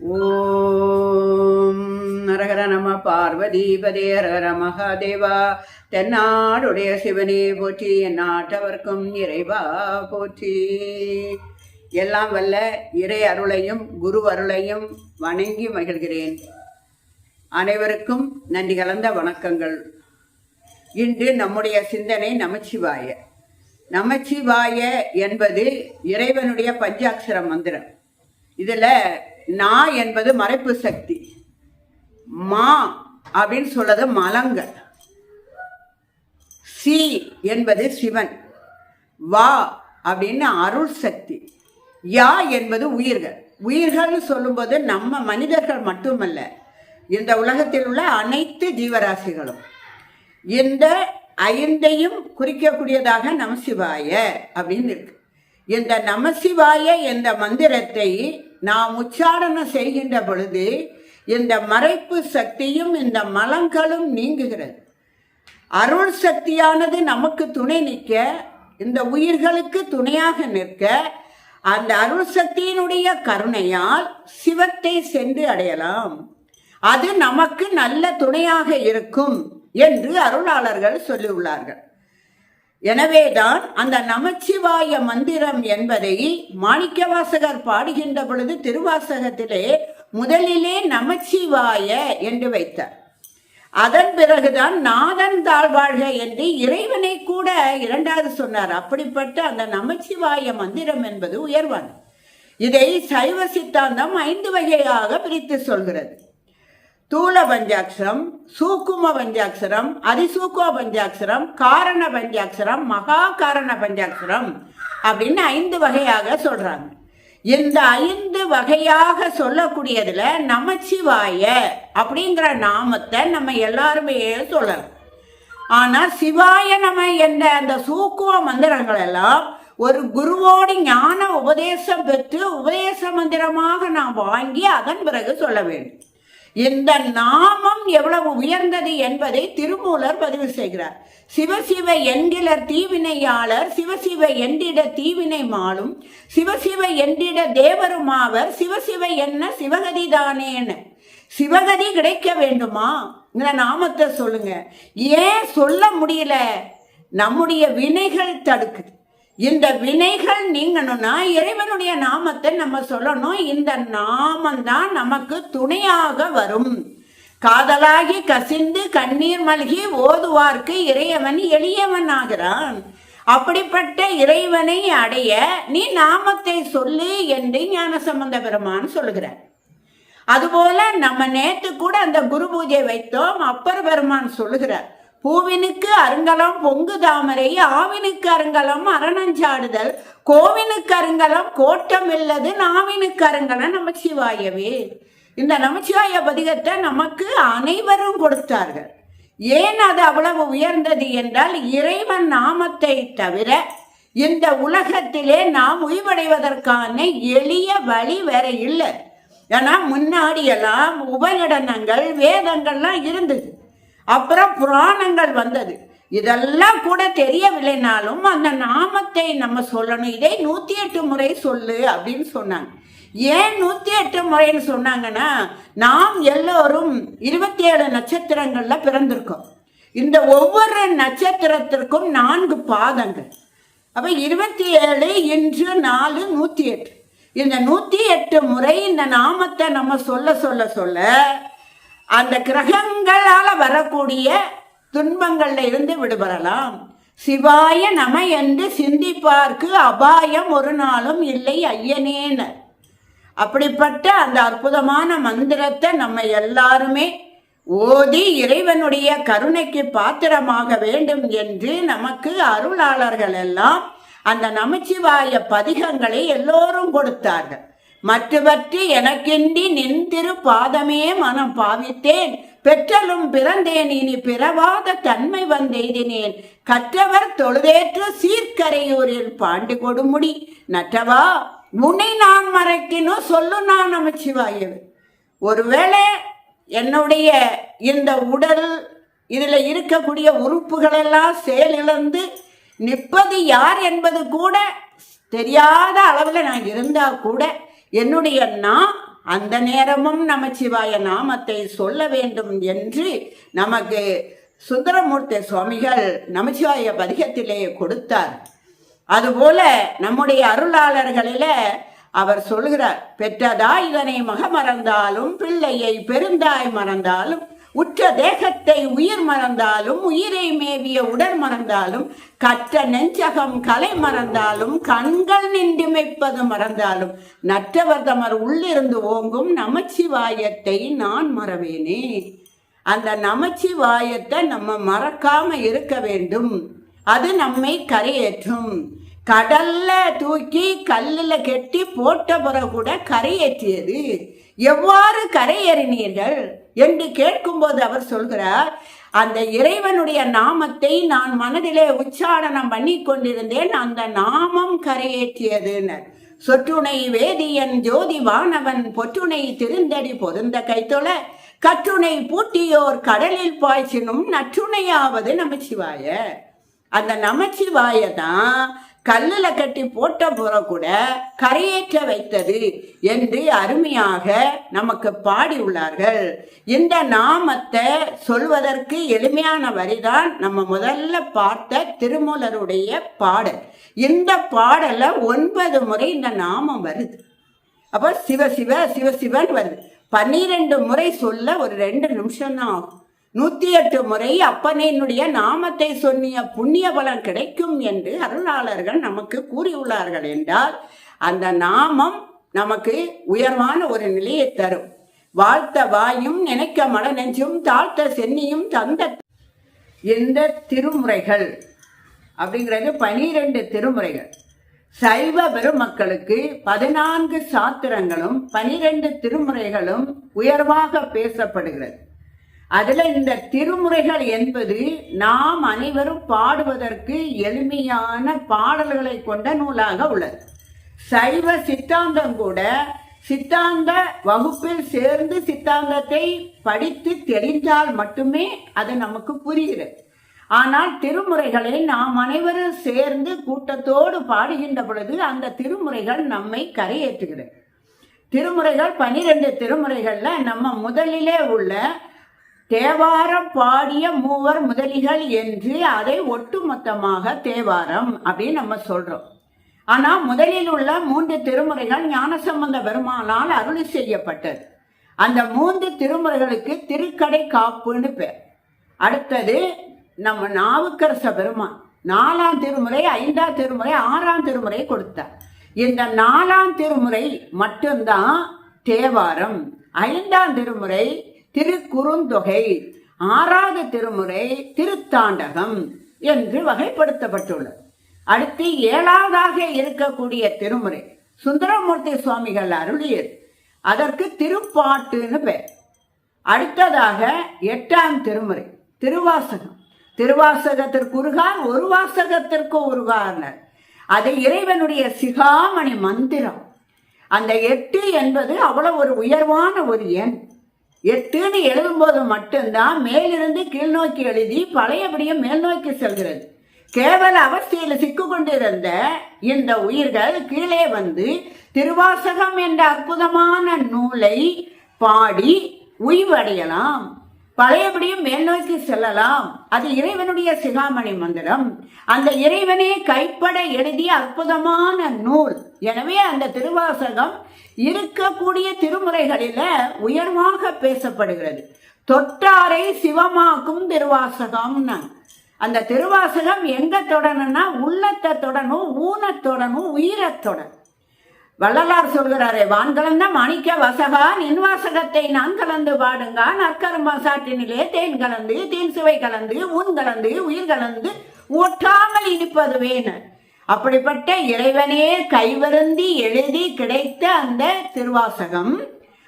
ஓம். நரகர நம பார்வதிபதே ஹர மகாதேவா. தென்னாடுடைய சிவனே போற்றி என் நாட்டவர்க்கும் இறைவா போற்றி. எல்லாம் வல்ல இறை அருளையும் குரு அருளையும் வணங்கி மகிழ்கிறேன். அனைவருக்கும் நன்றி கலந்த வணக்கங்கள். இன்று நம்முடைய சிந்தனை நமச்சிவாய. நமச்சிவாய என்பது இறைவனுடைய பஞ்சாட்சர மந்திரம். இதில் நா என்பது மறைப்பு சக்தி. மா அப்படின்னு சொல்றது மலங்க சி என்பது சிவன். வா அப்படின்னு அருள் சக்தி. யா என்பது உயிர்கள். உயிர்கள்னு சொல்லும்போது நம்ம மனிதர்கள் மட்டுமல்ல இந்த உலகத்தில் உள்ள அனைத்து ஜீவராசிகளும். இந்த ஐந்தையும் குறிக்கக்கூடியதாக நமசிவாய அப்படின்னு இருக்கு. இந்த நமசிவாய என்ற மந்திரத்தை நாம் உச்சாரணம் செய்கின்ற பொழுது இந்த மறைப்பு சக்தியும் இந்த மலங்களும் நீங்குகிறது. அருள் சக்தியானது நமக்கு துணை நிற்க இந்த உயிர்களுக்கு துணையாக நிற்க அந்த அருள் சக்தியினுடைய கருணையால் சிவத்தை சென்று அடையலாம். அது நமக்கு நல்ல துணையாக இருக்கும் என்று அருளாளர்கள் சொல்லியுள்ளார்கள். எனவேதான் அந்த நமச்சிவாய மந்திரம் என்பதை மாணிக்கவாசகர் பாடுகின்ற பொழுது திருவாசகத்திலே முதலிலே நமச்சிவாய என்று வைத்தார். அதன் பிறகுதான் நாதன் தாழ்வாழ்க என்று இறைவனை கூட இரண்டாவது சொன்னார். அப்படிப்பட்ட அந்த நமச்சிவாய மந்திரம் என்பது உயர்வான் இதை சைவ சித்தாந்தம் ஐந்து வகையாக பிரித்து சொல்கிறது. தூல பஞ்சாட்சரம் சூக்கும பஞ்சாட்சரம் அதிசூக்கும பஞ்சாட்சரம் காரண பஞ்சாட்சரம் மகா காரண பஞ்சாட்சரம் அப்படின்னு ஐந்து வகையாக சொல்றாங்க. இந்த ஐந்து வகையாக சொல்லக்கூடியதுல நமச்சிவாய அப்படிங்கிற நாமத்தை நம்ம எல்லாருமே சொல்லலாம். ஆனா சிவாய நம என்ற அந்த சூக்குவ மந்திரங்கள் எல்லாம் ஒரு குருவோடு ஞான உபதேசம் பெற்று உபதேச மந்திரமாக நாம் வாங்கி அதன் பிறகு சொல்ல வேண்டும். இந்த நாமம் எவ்வளவு உயர்ந்தது என்பதை திருமூலர் பதிவு செய்கிறார். சிவசிவ என்கிலர் தீவினையாளர் சிவசிவ எண்டிட தீவினை மாலும் சிவசிவ எண்டிட தேவருமாவர் சிவசிவ என்ன சிவகதிதானேன்னு சிவகதி கிடைக்க வேண்டுமா? இந்த நாமத்தை சொல்லுங்க. ஏன் சொல்ல முடியல? நம்முடைய வினைகள் தடுக்குது. இந்த வினைகள் நீங்கணும்னா இறைவனுடைய நாமத்தை நம்ம சொல்லணும். இந்த நாமம் தான் நமக்கு துணையாக வரும். காதலாகி கசிந்து கண்ணீர் மல்கி ஓதுவார்க்கு இறையவன் எளியவன் ஆகிறான் அப்படிப்பட்ட இறைவனை அடைய நீ நாமத்தை சொல்லு என்று ஞான சம்பந்த பெருமான் சொல்லுகிறார். அதுபோல நம்ம நேத்து கூட அந்த குரு பூஜை வைத்தோம். அப்பர் பெருமான் சொல்லுகிறார். பூவினுக்கு அருங்கலம் பொங்கு தாமரை ஆவினுக்கு அருங்கலம் அரணஞ்சாடுதல் கோவினுக்கு அருங்கலம் கோட்டம் இல்லது நாவினுக்கு அருங்கலம் நமச்சிவாயவே. இந்த நமச்சிவாய பதிகத்தை நமக்கு அனைவரும் கொடுத்தார்கள். ஏன் அது அவ்வளவு உயர்ந்தது என்றால் இறைவன் நாமத்தை தவிர இந்த உலகத்திலே நாம் உய்வடைவதற்கான எளிய வழி வேற இல்லை. ஏன்னா முன்னாடியெல்லாம் உபநடனங்கள் வேதங்கள்லாம் இருந்தது. அப்புறம் புராணங்கள் வந்தது. இதெல்லாம் கூட தெரியவில்லைனாலும் அந்த நாமத்தை நம்ம சொல்லணும். இதே நூத்தி எட்டு முறை சொல்லு அப்படின்னு சொன்னாங்க. ஏன் நூத்தி எட்டு முறைன்னு சொன்னாங்கன்னா நாம் எல்லோரும் இருபத்தி ஏழு நட்சத்திரங்கள்ல பிறந்திருக்கோம். இந்த ஒவ்வொரு நட்சத்திரத்திற்கும் நான்கு பாதங்கள். அப்ப இருபத்தி ஏழு இன்று நாலு நூத்தி எட்டு. இந்த நூத்தி எட்டு முறை இந்த நாமத்தை நம்ம சொல்ல சொல்ல சொல்ல அந்த கிரகங்களால வரக்கூடிய துன்பங்கள்ல இருந்து விடுபடலாம். சிவாய நம என்று சிந்திப்பார்க்கு அபாயம் ஒரு நாளும் இல்லை ஐயனேன அப்படிப்பட்ட அந்த அற்புதமான மந்திரத்தை நம்ம எல்லாருமே ஓதி இறைவனுடைய கருணைக்கு பாத்திரமாக வேண்டும் என்று நமக்கு அருளாளர்கள் எல்லாம் அந்த நமச்சிவாய பதிகங்களை எல்லோரும் கொடுத்தார்கள். மற்றவற்று எனக்கின்றி நின் திரு பாதமே மனம் பாவித்தேன். பெற்றலும் பிறந்தேன் இனி பிறவாத தன்மை வந்தெய்தினேன். கற்றவர் தொழுதேற்று சீர்கரையூரில் பாண்டு கொடுமுடி. நற்றவா முனை நான் மறைக்கணும் சொல்லு நான் அமைச்சிவாயு ஒருவேளை என்னுடைய இந்த உடல் இதில் இருக்கக்கூடிய உறுப்புகளெல்லாம் செயலிழந்து நிற்பது யார் என்பது கூட தெரியாத அளவில் நான் இருந்தால் கூட என்னுடைய நான் அந்த நேரமும் நமச்சிவாய நாமத்தை சொல்ல வேண்டும் என்று நமக்கு சுந்தரமூர்த்தி சுவாமிகள் நமச்சிவாய பதிகத்திலே கொடுத்தார். அதுபோல நம்முடைய அருளாளர்களில அவர் சொல்கிறார் பெற்றதா இதனை மக மறந்தாலும் பிள்ளையை பெருந்தாய் மறந்தாலும் உற்ற தேகத்தை உயிர் மறந்தாலும் உயிரை மேவிய உடல் மறந்தாலும் கற்ற நெஞ்சகம் கலை மறந்தாலும் கண்கள் நின்றுமைப்பது மறந்தாலும் நற்றவர் தமர் உள்ளிருந்து ஓங்கும் நமச்சிவாயத்தை நான் மறவேனே. அந்த நமச்சிவாயத்தை நம்ம மறக்காம இருக்க வேண்டும். அது நம்மை கரையேற்றும். கடல்ல தூக்கி கல்லுல கெட்டி போட்ட பிறகு கூட கரையேற்றியது. எவ்வாறு கரையேறினீர்கள்? என்று கேட்கும்போது அவர் சொல்கிறார் அந்த இறைவனுடைய நாமத்தை நான் மனதிலே உச்சாரணம் பண்ணி கொண்டிருந்தேன் அந்த நாமம் கரையேற்றியதுனர் சொற்றுணை வேதியன் ஜோதி வானவன் பொற்றுணை திருந்தடி பொருந்த கைத்தொழ கற்றுணை பூட்டியோர் கடலில் பாய்ச்சினும் நற்றுணையாவது நமச்சிவாய. அந்த நமச்சிவாய தான் கல்லுல கட்டி போட்ட புற கூட கரையேற்ற வைத்தது என்று அருமையாக நமக்கு பாடியுள்ளார்கள். இந்த நாமத்தை சொல்வதற்கு எளிமையான வரிதான் நம்ம முதல்ல பார்த்த திருமூலருடைய பாடல். இந்த பாடல ஒன்பது முறை இந்த நாமம் வருது. அப்போ சிவ சிவ சிவ சிவன் வருது. பன்னிரெண்டு முறை சொல்ல ஒரு ரெண்டு நிமிஷம் தான் ஆகும். நூத்தி எட்டு முறை அப்பனினுடைய நாமத்தை சொன்னிய புண்ணிய பலன் கிடைக்கும் என்று அருளாளர்கள் நமக்கு கூறியுள்ளார்கள் என்றால் அந்த நாமம் நமக்கு உயர்வான ஒரு நிலையை தரும். வாழ்த்த வாயும் நினைக்க மன நெஞ்சும் தாழ்த்த சென்னியும் தந்த இந்த திருமுறைகள் அப்படிங்கிறது பனிரெண்டு திருமுறைகள். சைவ பெருமக்களுக்கு பதினான்கு சாத்திரங்களும் பனிரெண்டு திருமுறைகளும் உயர்வாக பேசப்படுகிறது. அதுல இந்த திருமுறைகள் என்பது நாம் அனைவரும் பாடுவதற்கு எளிமையான பாடல்களை கொண்ட நூலாக உள்ளது. சைவ சித்தாந்தம் கூட சித்தாந்த வகுப்பில் சேர்ந்து சித்தாந்தத்தை படித்து தெரிந்தால் மட்டுமே அது நமக்கு புரிகிறது. ஆனால் திருமுறைகளை நாம் அனைவரும் சேர்ந்து கூட்டத்தோடு பாடுகின்ற பொழுது அந்த திருமுறைகள் நம்மை கரையேற்றுகிறது. திருமுறைகள் பனிரெண்டு திருமுறைகள்ல நம்ம முதலிலே உள்ள தேவாரம் பாடிய மூவர் முதலிகள் என்று அதை ஒட்டுமொத்தமாக தேவாரம் அப்படின்னு நம்ம சொல்றோம். ஆனா முதலில் உள்ள மூன்று திருமுறைகள் ஞானசம்பந்த பெருமானால் அருளி செய்யப்பட்டது. அந்த மூன்று திருமுறைகளுக்கு திருக்கடை காப்புன்னு பேர். அடுத்தது நம்ம நாவுக்கரச பெருமான். நாலாம் திருமுறை ஐந்தாம் திருமுறை ஆறாம் திருமுறை கொடுத்தார். இந்த நாலாம் திருமுறை மட்டும்தான் தேவாரம். ஐந்தாம் திருமுறை திருக்குறுந்தொகை ஆறாவது திருமுறை திருத்தாண்டகம் என்று வகைப்படுத்தப்பட்டுள்ளது. அடுத்து ஏழாவதாக இருக்கக்கூடிய திருமுறை சுந்தரமூர்த்தி சுவாமிகள் அருளியது. அதற்கு திருப்பாட்டுன்னு பெயர். அடுத்ததாக எட்டாம் திருமுறை திருவாசகம். திருவாசகத்திற்குருகார் ஒரு வாசகத்திற்கு உருகார்னர் அது இறைவனுடைய சிகாமணி மந்திரம். அந்த எட்டு என்பது அவ்வளவு ஒரு உயர்வான ஒரு எண். எட்டுன்னு எழுதும்போது மட்டும்தான் மேலிருந்து கீழ்நோக்கி எழுதி பழையபடியும் மேல் நோக்கி செல்கிறது. கேவல அவஸ்தையில் சிக்கு கொண்டிருந்த இந்த உயிர்கள் கீழே வந்து திருவாசகம் என்ற அற்புதமான நூலை பாடி உய்வடையலாம். பழையபடியும் மேல் நோக்கி செல்லலாம். அது இறைவனுடைய சிகாமணி மந்திரம். அந்த இறைவனே கைப்பட எழுதிய அற்புதமான நூல். எனவே அந்த திருவாசகம் இருக்கக்கூடிய திருமுறைகளில உயர்வாக பேசப்படுகிறது. தொட்டாரை சிவமாக்கும் திருவாசகம்னா. அந்த திருவாசகம் எங்க தொடணும்னா உள்ளத்தை தொடணும் ஊனத்தொடணும் உயிரத்தொடணும் வள்ளலார் சொல்கிறாரே வான் கலந்த மாணிக்க வசகா நின் வாசகத்தை நான் கலந்து பாடுங்க நற்கரும்பசாட்டினிலே தேன் கலந்து தேன் சுவை கலந்து ஊன் கலந்து உயிர் கலந்து ஒட்டாமல் இனிப்பதுவேன்னு. அப்படிப்பட்ட இறைவனே கைவருந்தி எழுதி கிடைத்த அந்த திருவாசகம்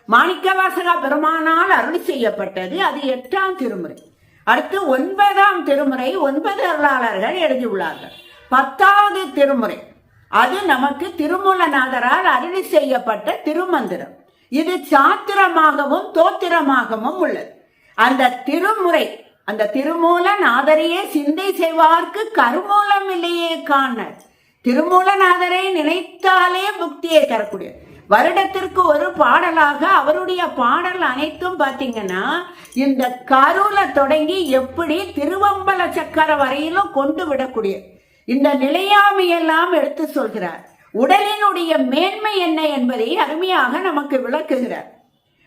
மாணிக்கவாசகா பெருமானால் அருள் செய்யப்பட்டது. அது எட்டாம் திருமுறை. அடுத்து ஒன்பதாம் திருமுறை ஒன்பது அருளாளர்கள் எழுதியுள்ளார்கள். பத்தாவது திருமுறை. அது நமக்கு திருமூலநாதரால் அருளி செய்யப்பட்ட திருமந்திரம். இது சாத்திரமாகவும் தோத்திரமாகவும் உள்ளது. அந்த திருமுறை அந்த திருமூலநாதரையே சிந்தை செய்வார்க்கு கருமூலம் இல்லையே காண திருமூலநாதரை நினைத்தாலே புக்தியை தரக்கூடிய வருடத்திற்கு ஒரு பாடலாக அவருடைய பாடல் அனைத்தும் பார்த்தீங்கன்னா இந்த கருல தொடங்கி எப்படி திருவம்பல சக்கர வரையிலும் கொண்டு விடக்கூடிய இந்த நிலையாமையெல்லாம் எடுத்து சொல்கிறார். உடலினுடைய மேன்மை என்ன என்பதை அருமையாக நமக்கு விளக்குகிறார்.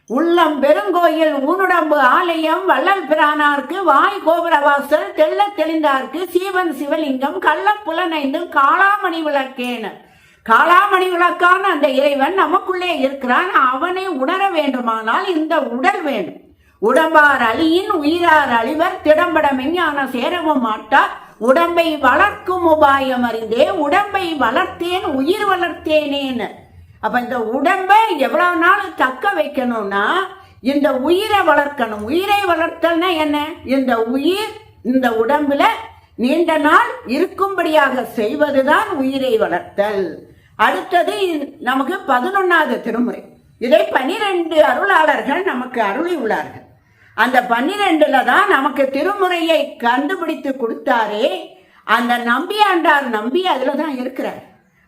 உள்ளம் பெருங்கோயில் ஊனுடம்பு ஆலயம் வள்ளல் பிரானார்க்கு வாய் கோபுரவாசல் தெள்ள தெளிந்தார்க்கு சீவன் சிவலிங்கம் கள்ள புலனைந்து காளாமணி விளக்கேன. காளாமணி விளக்கான அந்த இறைவன் நமக்குள்ளே இருக்கிறான். அவனை உணர வேண்டுமானால் இந்த உடல் வேண்டும். உடம்பார் அழியின் உயிரார் அழிவர் திடம்பட மெஞ்ஞான சேரவும் மாட்டார் உடம்பை வளர்க்கும் உபாயம் அறிந்தே உடம்பை வளர்த்தேன் உயிர் வளர்த்தேனேன்னு. அப்ப இந்த உடம்பை எவ்வளவு நாள் தக்க வைக்கணும்னா இந்த உயிரை வளர்க்கணும். உயிரை வளர்த்தல்னா என்ன? இந்த உயிர் இந்த உடம்புல நீண்ட நாள் இருக்கும்படியாக செய்வதுதான் உயிரை வளர்த்தல். அடுத்தது நமக்கு பதினொன்னாவது திருமுறை. இதை பனிரெண்டு அருளாளர்கள் நமக்கு அருளி உள்ளார்கள் அந்த பன்னிரெண்டுல தான் நமக்கு திருமுறையை கண்டுபிடித்து கொடுத்தாரே. அந்த நம்பி ஆண்டார் நம்பி அதில் தான் இருக்கிறார்.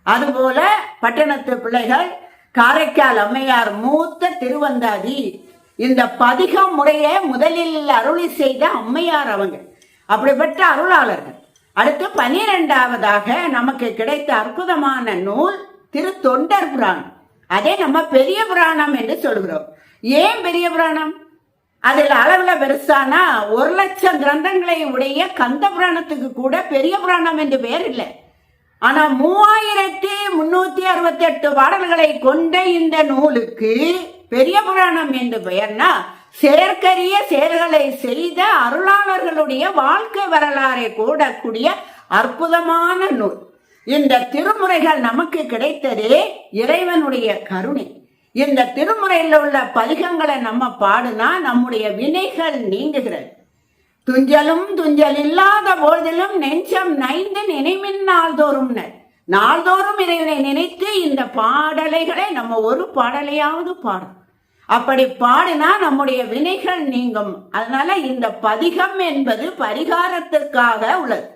அதுபோல பட்டணத்து பிள்ளைகள் காரைக்கால் அம்மையார் மூத்த திருவந்தாதி இந்த பதிகம் முறையை முதலில் அருளி செய்த அம்மையார் அவங்க. அப்படிப்பட்ட அருளாளர்கள். அடுத்து பனிரெண்டாவதாக நமக்கு கிடைத்த அற்புதமான நூல் திரு தொண்டர் புராணம். அதே நம்ம பெரிய புராணம் என்று சொல்கிறோம். ஏன் பெரிய புராணம்? அதில் அளவுல பெருசானா ஒரு லட்சம் கிரந்தங்களை உடைய கந்த புராணத்துக்கு கூட பெரிய புராணம் என்று பெயர் இல்லை. ஆனா மூவாயிரத்தி முன்னூத்தி அறுபத்தி எட்டு பாடல்களை கொண்ட இந்த நூலுக்கு பெரிய புராணம் என்று பெயர்னா செயற்கரிய செயல்களை செய்த அருளாளர்களுடைய வாழ்க்கை வரலாறை கூடக்கூடிய அற்புதமான நூல். இந்த திருமுறைகள் நமக்கு கிடைத்ததே இறைவனுடைய கருணை. இந்த திருமுறையில் உள்ள பதிகங்களை நம்ம பாடுனா நம்முடைய வினைகள் நீங்குகிறது. துஞ்சலும் துஞ்சல் இல்லாத போதிலும் நெஞ்சம் நைந்து நினைமின் நாள்தோறும் நாள்தோறும் இறைவனை நினைத்து இந்த பாடலைகளை நம்ம ஒரு பாடலையாவது பாடும் அப்படி பாடினா நம்முடைய வினைகள் நீங்கும். அதனால இந்த பதிகம் என்பது பரிகாரத்திற்காக உள்ளது.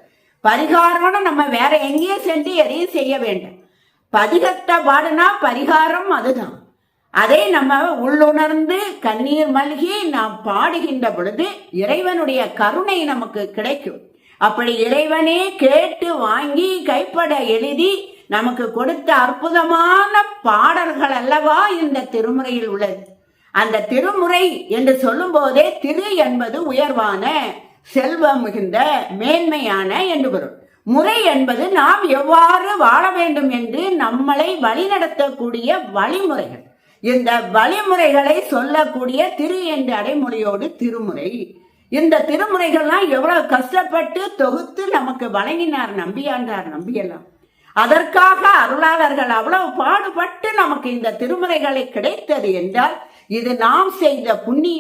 பரிகாரம்னு நம்ம வேற எங்கேயும் சென்று எதையும் செய்ய வேண்டாம். பதிகத்தை பாடினா பரிகாரம் அதுதான். அதை நம்ம உள்ளுணர்ந்து கண்ணீர் மல்கி நாம் பாடுகின்ற பொழுது இறைவனுடைய கருணை நமக்கு கிடைக்கும். அப்படி இறைவனே கேட்டு வாங்கி கைப்பட எழுதி நமக்கு கொடுத்த அற்புதமான பாடல்கள் அல்லவா இந்த திருமுறையில் உள்ளது. அந்த திருமுறை என்று சொல்லும் போதே திரு என்பது உயர்வான செல்வம் மிகுந்த மேன்மையான என்று வரும் முறை என்பது நாம் எவ்வாறு வாழ வேண்டும் என்று நம்மளை வழிநடத்தக்கூடிய வழிமுறைகள். இந்த வழிமுறைகளை சொல்லக்கூடிய திரு என்ற அடைமொழியோடு திருமுறை. இந்த திருமுறைகள்லாம் எவ்வளவு கஷ்டப்பட்டு தொகுத்து நமக்கு வழங்கினார் நம்பியாண்டார் நம்பியெல்லாம். அதற்காக அருளாளர்கள் அவ்வளவு பாடுபட்டு நமக்கு இந்த திருமுறைகளை கிடைத்தது என்றால் இது நாம் செய்த புண்ணியம்